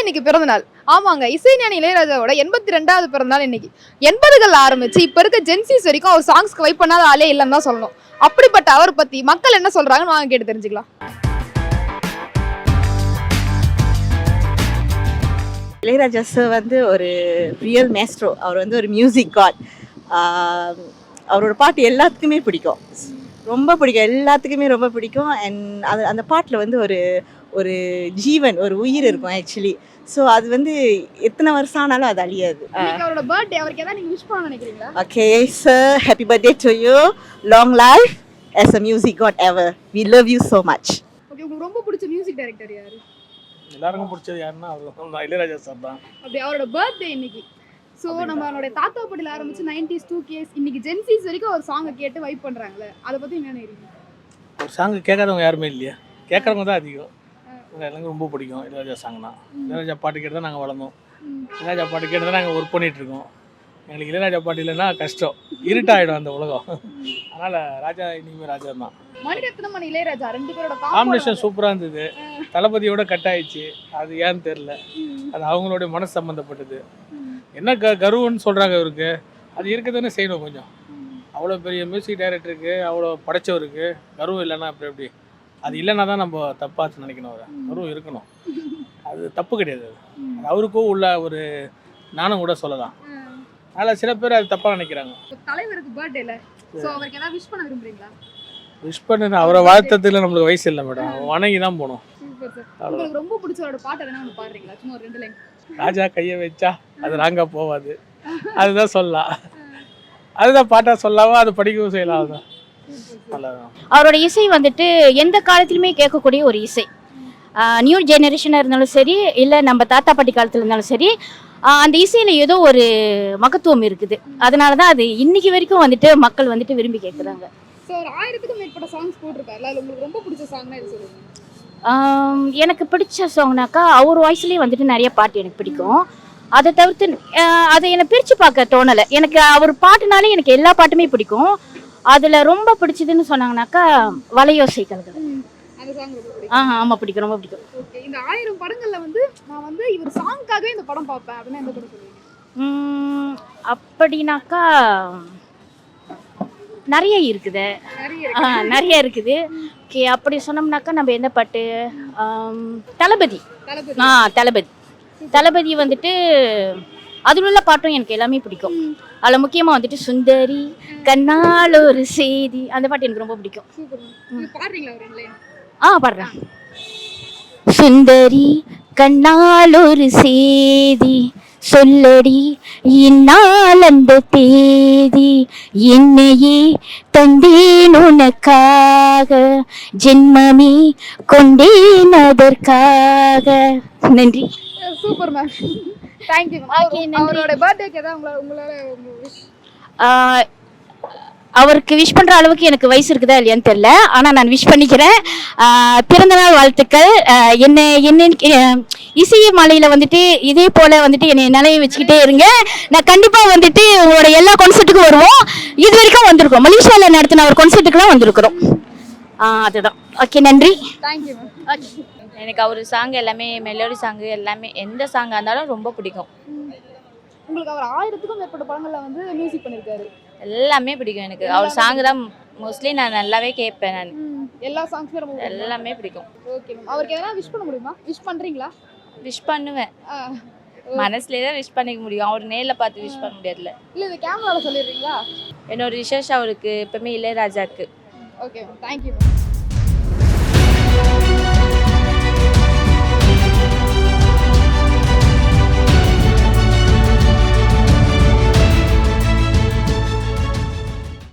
இன்னைக்கு பிறந்த நாள். ஆமாங்க இசைஞானி இளையராஜாவோட எண்பத்தி ரெண்டாவது பிறந்த நாள் இன்னைக்கு. எண்பதுகள் ஆரம்பிச்சு இப்ப இருக்க ஜென்சிஸ் வரைக்கும் அவர் சாங்ஸ்க்கு வைப் பண்ணாத ஆளே இல்லைன்னு தான் சொல்லணும். அப்படிப்பட்ட அவர் பத்தி மக்கள் என்ன சொல்றாங்கன்னு வாங்க கேட்டு தெரிஞ்சுக்கலாம். இளையராஜா சார் வந்து ஒரு ரியல் மேஸ்ட்ரோ அவர் வந்து ஒரு மியூசிக் காட் அவரோட பாட்டு எல்லாத்துக்குமே பிடிக்கும். ரொம்ப பிடிக்கும். எல்லாத்துக்குமே ரொம்ப பிடிக்கும். அண்ட் அது அந்த பாட்டில் வந்து ஒரு ஒரு ஜீவன் ஒரு உயிர் இருக்கும் ஆக்சுவலி ஸோ அது வந்து எத்தனை வருஷம் ஆனாலும் அது அழியாது. இன்னைக்கு அவரோட பர்த்டே அவருக்கு ஏதாவது நீங்க விஷ் பண்ண நினைக்கிறீங்களா? Okay sir happy birthday to you long life as a music god ever we love you so much okay உங்களுக்கு ரொம்ப பிடிச்ச மியூசிக் டைரக்டர் யாரு? எல்லாருக்கும் பிடிச்சது யாருன்னா அவர் இளையராஜா சார் தான். அப்படி அவரோட பர்த்டே இன்னைக்கு. ஸோ நம்ம அவருடைய தாத்தா பாட்டில ஆரம்பிச்சு நைன்டிஸ் டூ கேஸ் இன்னைக்கு ஜென்சிஸ் வரைக்கும் ஒரு சாங்கை கேட்டு வைப் பண்றாங்களே அதை பத்தி என்ன நினைக்கிறீங்க? ஒரு சாங்கு கேட்காதவங்க யாருமே இல்லையா. கேட்குறவங்க தான் அதிகம். எனக்கு ரொம்ப பிடிக்கும் இளையராஜா சாங்னா இளையராஜா பாட்டு கேட்டு தான் நாங்கள் வளர்ந்தோம். இளையராஜா பாட்டு கேட்டு தான் நாங்கள் ஒர்க் பண்ணிட்டு இருக்கோம் எங்களுக்கு இளையராஜா பாட்டு இல்லைன்னா கஷ்டம். இருட்டாயிடும் அந்த உலகம். அதனால் ராஜா இனிமே ராஜா தான் மணிரத்னம் இளையராஜா ரெண்டு பேரோட காம்பினேஷன் சூப்பராக இருந்தது. தளபதியோட கட் ஆயிடுச்சு. அது ஏன்னு தெரில அது அவங்களுடைய மனசு சம்மந்தப்பட்டது என்ன க கருவன்னு சொல்கிறாங்க இவருக்கு? அது இருக்கதானே செய்யணும் கொஞ்சம். அவ்வளோ பெரிய மியூசிக் டைரக்டருக்கு அவ்வளோ படைச்சவருக்கு கர்வம் இல்லைன்னா அப்புறம் எப்படி? அது இல்லைன்னா தான் நம்ம தப்பாச்சு நினைக்கணும் அவரை கர்வம் இருக்கணும். அது தப்பு கிடையாது அது. அது அவருக்கும் உள்ள ஒரு நானும் கூட சொல்லலாம். அதில் சில பேர் அது தப்பாக நினைக்கிறாங்க. தலைவருக்கு பர்த்டேல ஸோ அவருக்கு ஏதாவது விஷ் பண்ண விரும்புறீங்களா? விஷ் பண்ணது அவரை வாழ்த்தத்தில் நம்மளுக்கு வயசு இல்லை மேடம். வணங்கி தான் போகணும் உங்களுக்கு ரொம்ப பிடிச்சவரோட பாட்டு எதனா ஒன்று பாடுறீங்களா? சும்மா ஒரு ரெண்டு லைன் ராஜா கையை வச்சா அது ராங்கா போவாது. அதுதான் சொல்லலாம். அதுதான் பாட்டா சொல்லாம அது படிக்கவும் செய்யலாம் அதுதான் அவரோட இசை வந்துட்டு எந்த காலத்துலையுமே கேட்கக்கூடிய ஒரு இசை. நியூ ஜெனரேஷனாக இருந்தாலும் சரி இல்லை நம்ம தாத்தா பாட்டி காலத்தில் இருந்தாலும் சரி அந்த இசையில் ஏதோ ஒரு மகத்துவம் இருக்குது. அதனால தான் அது இன்னைக்கு வரைக்கும் வந்துட்டு மக்கள் வந்துட்டு விரும்பி கேட்குறாங்க ஸோ ஒரு ஆயிரத்துக்கும் மேற்பட்ட சாங்ஸ் போட்டிருக்காருல உங்களுக்கு ரொம்ப பிடிச்ச சாங்னா இது சொல்லுங்க எனக்கு பிடிச்ச சாங்னாக்கா அவர் வாய்ஸ்லேயே வந்துட்டு நிறைய பாட்டு எனக்கு பிடிக்கும். அதை தவிர்த்து அதை என்னை பிரித்து பார்க்க தோணலை. எனக்கு அவர் பாட்டுனாலே எனக்கு எல்லா பாட்டுமே பிடிக்கும். அதில் ரொம்ப பிடிச்சதுன்னு சொன்னாங்கனாக்கா வலையோசை பிடிக்கும். ஆ ஆமாம் பிடிக்கும் ரொம்ப பிடிக்கும். ஓகே இந்த ஆயிரம் படங்கள்ல வந்து நான் வந்து இவர் சாங்காகவே இந்த படம் பார்ப்பேன். அப்படின்னு எந்த படம் சொல்லுவீங்க? உம், அப்படின்னாக்கா நிறைய இருக்குது. நிறைய இருக்குது. ஓகே அப்படி சொன்னோம்னாக்கா நம்ம எந்த பாட்டு? தளபதி. ஆ தளபதி. தளபதி வந்துட்டு அதில் உள்ள பாட்டும் எனக்கு எல்லாமே பிடிக்கும். அதில் முக்கியமாக வந்துட்டு சுந்தரி கண்ணால் ஒரு செய்தி அந்த பாட்டு எனக்கு ரொம்ப பிடிக்கும். ஆ பாடுறேன். சுந்தரி கண்ணால் ஒரு செய்தி சொல்லடி இந்நாள் அந்த தேதி என்னையே தந்தேன் உனக்காக ஜென்மமே கொண்டேன் அதற்காக. நன்றி. Super ma'am. Thank you. அவரோட பர்த்டேக்கு ஏதாவது உங்களால உங்களால அவருக்கு விஷ் பண்ற அளவுக்கு எனக்கு வயசு இருக்குதா இல்லையான்னு தெரியல. ஆனா நான் விஷ் பண்ணிக்கிறேன். பிறந்தநாள் வாழ்த்துக்கள். என்ன என்ன ஆஹ் இசை மாலையில வந்துட்டு இதே போல வந்துட்டு என்னை நிலைய வச்சுக்கிட்டே இருங்க. நான் கண்டிப்பா வந்துட்டு உங்களோட எல்லா கான்சர்ட்டுக்கும் வருவோம். இது வரைக்கும் வந்திருக்கோம். மலேசியால நடத்தின ஒரு கான்சர்ட்டுக்குலாம் வந்திருக்கிறோம். அதுதான். ஓகே நன்றி. தேங்க்யூ மேம் எனக்கு அவர் சாங் எல்லாமே மெலோடி சாங் எல்லாமே எந்த சாங்காக இருந்தாலும் ரொம்ப பிடிக்கும். உங்களுக்கு அவர் ஆயிரத்துக்கும் மேற்பட்ட படங்கள்ல வந்து மியூசிக் பண்ணிருக்காரு. எல்லாமே பிடிக்கும் எனக்கு. அவர் சாங் தான் மோஸ்ட்லி நான் நல்லாவே கேட்பேன் நான். எல்லா சாங்ஸுமே ரொம்ப. எல்லாமே பிடிக்கும். ஓகே மேம் அவருக்கு எதனா விஷ் பண்ண முடியுமா? விஷ் பண்றீங்களா? விஷ் பண்ணுவேன். மனசுலேயே தான் விஷ் பண்ணிக்க முடியும். அவர் நேரில் பார்த்து விஷ் பண்ண முடியாதுல்ல. இல்ல இந்த கேமரால சொல்லிடுறீங்களா? என்னோட ரிசர்ச் அவருக்கு எப்பவுமே இளையராஜாக்கு. Okay ma'am thank you ma'am